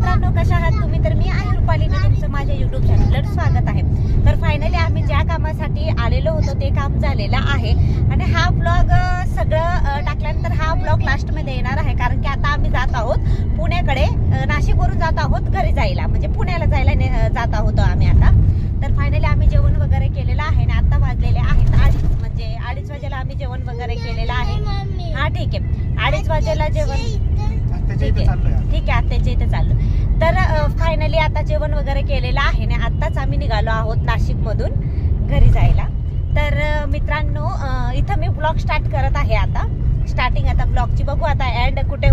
मित्रांनो कशा आहात तुम्ही? तर मी आहे रुपालीने तुमचं माझ्या युट्यूब चॅनलवर स्वागत आहे. तर फायनली आम्ही ज्या कामासाठी आलेलो होतो ते काम झालेलं आहे. आणि हा ब्लॉग सगळं टाकल्यानंतर हा ब्लॉग लास्टमध्ये येणार आहे. कारण की आता आम्ही जात आहोत पुण्याकडे नाशिकवरून जात आहोत घरी जायला. म्हणजे पुण्याला जायला ने- जात आहोत आम्ही आता. तर फायनली आम्ही जेवण वगैरे केलेलं आहे आणि आता वाजलेले आहेत अडीच म्हणजे अडीच वाजेला आम्ही जेवण वगैरे केलेलं आहे. हा ठीक आहे. अडीच वाजेला जेवण त्याच्या ठीक इथे ठीक आहे आत्याच्या इथे चाललो. तर फायनली आता जेवण वगैरे केलेलं आहे ना आत्ताच आम्ही निघालो आहोत नाशिकमधून घरी जायला. तर मित्रांनो इथं मी ब्लॉग स्टार्ट करत आहे आता. स्टार्टिंग आता ब्लॉगची बघू आता एंड कुठे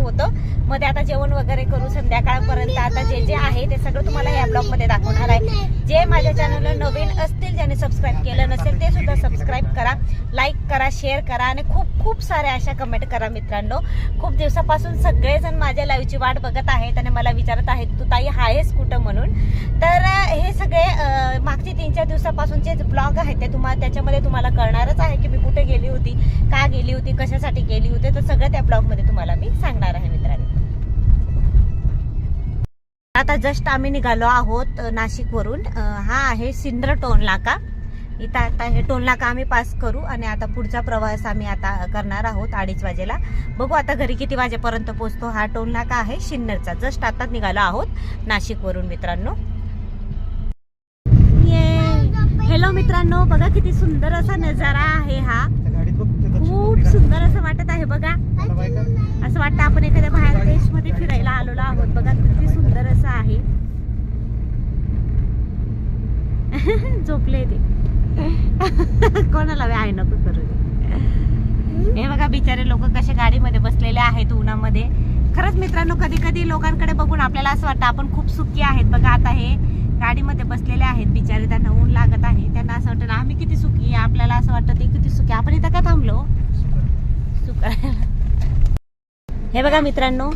मग मध्ये आता जेवण वगैरे करू संध्याकाळपर्यंत. आता जे जे आहे ते सगळं तुम्हाला या ब्लॉगमध्ये दाखवणार आहे. जे माझ्या चॅनलला नवीन असतील ज्याने सबस्क्राईब केलं नसेल ते सुद्धा सबस्क्राईब करा लाईक करा शेअर करा आणि खूप खूप साऱ्या अशा कमेंट करा मित्रांनो. खूप दिवसापासून सगळेजण माझ्या लाईव्हची वाट बघत आहेत आणि मला विचारत आहेत तू ताई आहेस कुठं? म्हणून. तर हे सगळे मागचे तीन चार दिवसापासूनचे ब्लॉग आहेत ते तुम्हाला त्याच्यामध्ये तुम्हाला कळणारच आहे की मी कुठे गेली होती का गेली होती कशासाठी गेली होती तर सगळं त्या ब्लॉगमध्ये तुम्हाला मी सांगणार आहे मित्रांनो. आता जस्ट आम्ही निघालो आहोत नाशिकवरून. हा आहे सिंद्र टोल नाका इथं आता हे टोल नाका आम्ही पास करू आणि आता पुढचा प्रवास आम्ही आता करणार आहोत अडीच वाजेला. बघू आता घरी किती वाजेपर्यंत पोहोचतो. हा टोल नाका आहे सिन्नरचा. जस्ट आता निघालो आहोत नाशिकवरून मित्रांनो. हॅलो मित्रांनो. बघा किती सुंदर असा नजारा आहे हा. खूप सुंदर असं वाटत आहे बघा. असं वाटतं आपण एखाद्या बाहेर देशमध्ये फिरायला आलेलो आहोत. बघा किती सुंदर असं आहे. झोपले ते. कोणाला आहे नको करू हे बघा बिचारे लोक कसे गाडीमध्ये बसलेले आहेत उन्हामध्ये. खरंच मित्रांनो कधी कधी लोकांकडे बघून आपल्याला असं वाटतं आपण खूप सुखी आहेत. बघा आता हे गाडीमध्ये बसलेले आहेत बिचारे. त्यांना ऊन लागत आहे. त्यांना असं वाटतं आम्ही किती सुखी आहे. आपल्याला असं वाटतं ते किती सुखी आहे. आपण इथं का थांबलो सुकर हे बघा मित्रांनो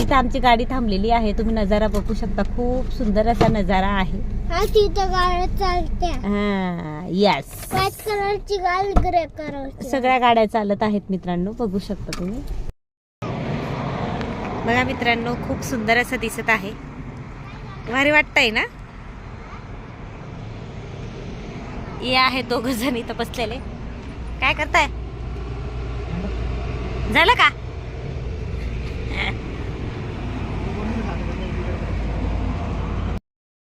इथं आमची गाडी थांबलेली आहे. तुम्ही नजारा बघू शकता. खूप सुंदर असा नजारा आहे. हा तिथं गाड्या चालत्या. हा यस व्हाईट कलरची गाडी ग्रे कलरची सगळ्या गाड्या चालत आहेत मित्रांनो बघू शकता तुम्ही. बघा मित्रांनो खूप सुंदर असं दिसत आहे. भारी वाटतंय ना? हे आहे दोघ जण इथं बसलेले. काय करताय? झालं का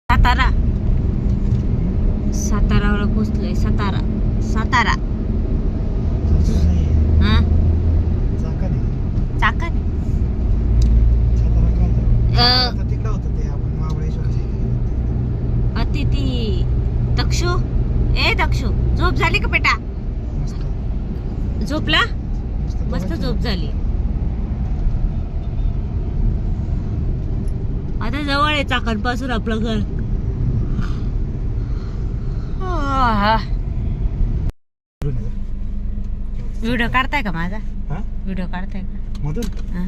सातारा सातारावर पोचलोय सातारा सातारा हा चाकाने चाकण सातारा काय झालं? अ. आता तिकडं होतं ते आपण महाबळेश्वरच्या इथे गेलो होतो. अतिथी दक्षू ए दक्षू झोप झाली का बेटा? झोपला? मस्त. झोप झाली. आता जवळ आहे चाकणपासून आपलं घर. व्हिडिओ काढताय का माझा? हा? व्हिडिओ काढताय का? मधून हा.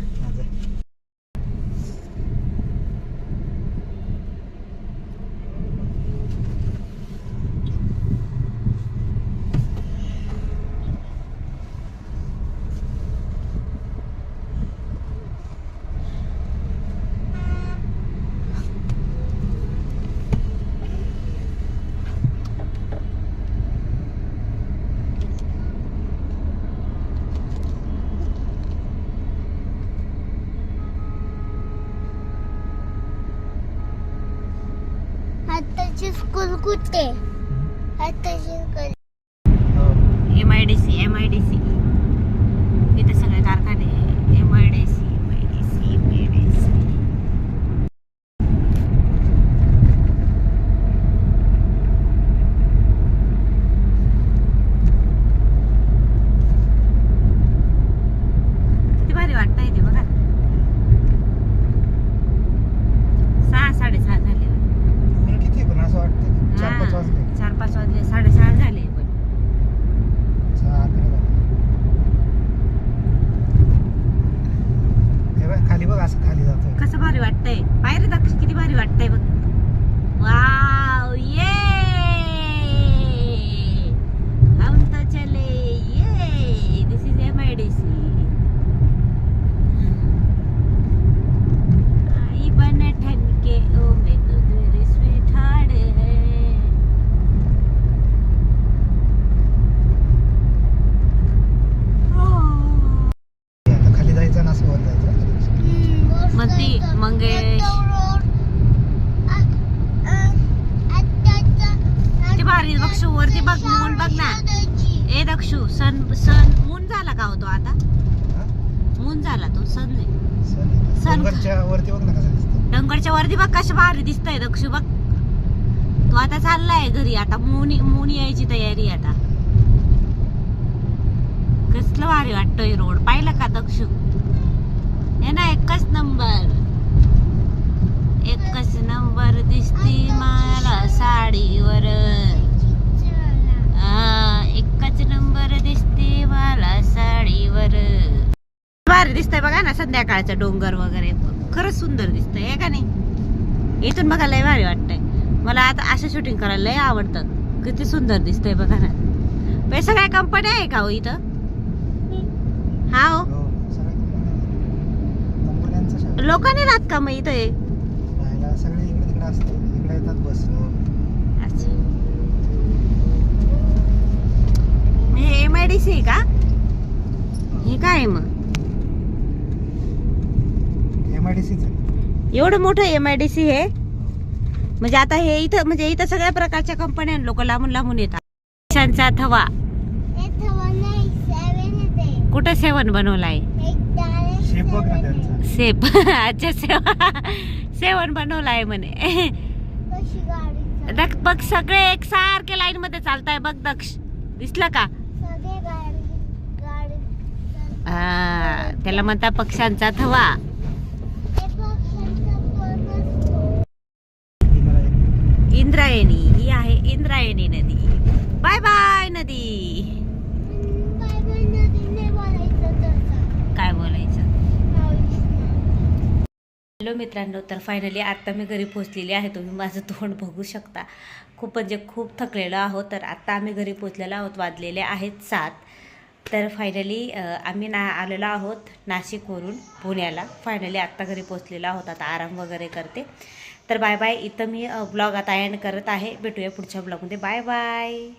हा, जा. आताची स्कूल कुठे? आताची school M I D C M I D C इथे सगळे कारखाने M I D C M I D C M I D C किती भारी वाटतंय ते बघा सहा साडेसहा झाले ऊन किती आहे पण असं वाटतं की चार पाच वाजले हा, चार पाच वाजले साडेसहा झाले पण सहा अकरा झाले. हे बघ, खाली बघ असं खाली जातोय कसं भारी वाटतंय पायरे दक्ष किती भारी वाटतंय बघ वाव ये हम तो चले ये this is M I D C आई बन ठनके दिसती मंगेश. ते भारी दक्षू वरती बघ मून बघ ना. ए दक्षू सन सन मून झाला का होतो आता? मून झाला तो सन. सन डोंगरच्या वरती बघ ना कसं दिसतं डोंगरच्या वरती बघ कशा भारी दिसतंय दक्षू बघ. तो आता चाललाय घरी आता मून मून यायची तयारी आहे आता. कसलं भारी वाटतोय रोड. पाहिलं का दक्षू हे ना एकच नंबर एकच नंबर दिसती मला साडीवर. आ, एकच नंबर दिसते मला साडीवर. भारी दिसतंय बघा ना संध्याकाळचं डोंगर वगैरे. खरंच सुंदर दिसतंय हे का नाही? इथून बघा लय भारी वाटतंय. मला आता असं शूटिंग करायला लय आवडतं. किती सुंदर दिसतंय बघा ना. हे सगळ्या कंपन्या आहे का हो इथं? हा हो. हो. लोकांनी राहत का मग इथं हे? राहायला सगळे इकडे तिकडे असतात इकडे येतात बस अच्छा. हे एम आय डी सी आहे का हे काय मग एवढं मोठं एम आय डी सी आहे म्हणजे आता हे इथं म्हणजे इथं सगळ्या प्रकारच्या कंपन्या लोक लांबून लांबून येतात. पैशांचा थवा. कुठं सेवन बनवलाय? सेप अच्छा सेवा सेवन बनवलाय म्हणे. दक्ष बघ सगळे एक सारखे लाईन मध्ये चालताय. बघ दक्ष. दिसलं का हा त्याला म्हणता पक्ष्यांचा थवा. इंद्रायणी. ही आहे इंद्रायणी नदी. बाय बाय नदी. काय बोलायचं? हॅलो मित्रांनो तर फायनली आता मी घरी पोचलेली आहे. तुम्ही माझं तोंड बघू शकता. खूप म्हणजे खूप थकलेलो आहोत तर आता आम्ही घरी पोचलेलो आहोत. वाजलेले आहेत सात. तर फायनली आम्ही ना आलेलो आहोत नाशिकवरून पुण्याला. फायनली आत्ता घरी पोचलेलो आहोत. आता आराम वगैरे करते. तर बाय बाय इथं मी ब्लॉग आता एंड करत आहे. भेटूया पुढच्या ब्लॉगमध्ये बाय बाय